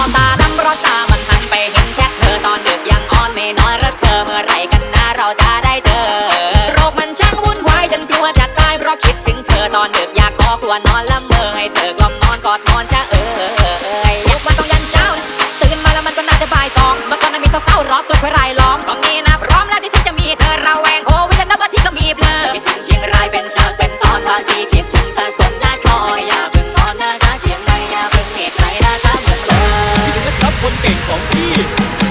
อตาดำรอตามันหันไปเห็นแชทเธอตอนดึกยังอ่อนไม่น้อยรักเธอเมื่อไรกันนะเราจะได้เจอโรคมันช่างวุ่นวายฉันกลัวจะตายเพราะคิดถึงเธอตอนดึกอยากขอกลัวนอนละเมอให้เธอกล่อมนอนกอดนอนจะเออลุกมาต้องยันเช้าตื่นมาแล้วมันก็น่าจะบ่ายสองเมื่อก่อนนั้นมีเศร้ารอบตัวใครายล้อม 给พล